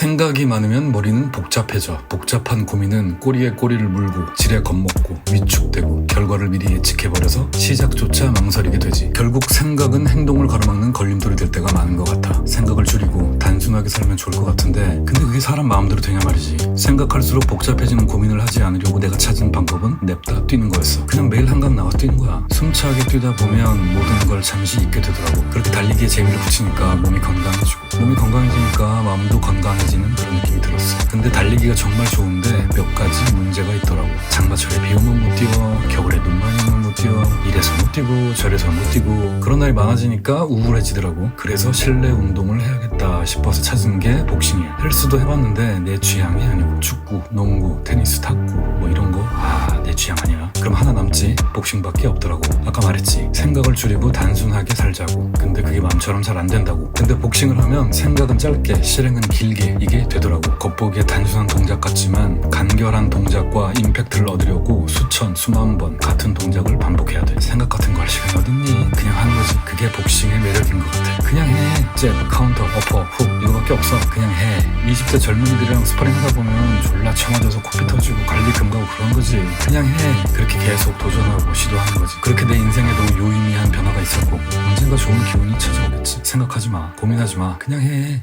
생각이 많으면 머리는 복잡해져. 복잡한 고민은 꼬리에 꼬리를 물고 지레 겁먹고 위축되고 결과를 미리 예측해버려서 시작조차 망설이게 되지. 결국 생각은 행동을 가로막는 걸림돌이 될 때가 많은 것 같아. 생각을 줄이고 단순하게 살면 좋을 것 같은데 근데 그게 사람 마음대로 되냐 말이지. 생각할수록 복잡해지는 고민을 하지 않으려고 내가 찾은 방법은 냅다 뛰는 거였어. 그냥 매일 한강 나와 뛰는 거야. 숨차게 뛰다 보면 모든 걸 잠시 잊게 되더라고. 그렇게 달리기에 재미를 붙이니까 몸이 건강 마음도 건강해지는 그런 느낌이 들었어. 근데 달리기가 정말 좋은데 몇 가지 문제가 있더라고. 장마철에 비 오면 못 뛰어, 겨울에 눈 많이 오면 못 뛰어, 이래서 못 뛰고 저래서 못 뛰고 그런 날이 많아지니까 우울해지더라고. 그래서 실내 운동을 해야겠다 싶어서 찾은 게 복싱이야. 헬스도 해봤는데 내 취향이 아니고 축구, 농구, 테니스, 탁구 뭐 이런 거 아 내 취향 아니야. 그럼 하나 남지 복싱밖에 없더라고. 아까 말했지 생각을 줄이고 단순하게 살자고. 근데 그게 마음처럼 잘 안 된다고. 근데 복싱을 하면 생각은 짧게 실행은 길게 이게 되더라고. 겉보기에 단순한 동작 같지만 간결한 동작과 임팩트를 얻으려고 수천 수만 번 같은 동작을 반복해야 돼. 생각 같은 거 할 시간이 어딨니? 그냥 하는 거지. 그게 복싱의 매력인 것 같아. 그냥 해. 잽, 카운터, 어퍼, 훅 이거밖에 없어. 그냥 해. 20대 젊은이들이랑 스파링 하다 보면 졸라 처맞아서 코피 터지고 관리 금가고 그런 거지. 그냥 해. 그렇게 계속 도전하고 시도하는 거지. 그렇게 내 인생에도 유의미한 변화가 있었고 언젠가 좋은 찾아오겠지. 생각하지 마. 고민하지 마. 그냥 해.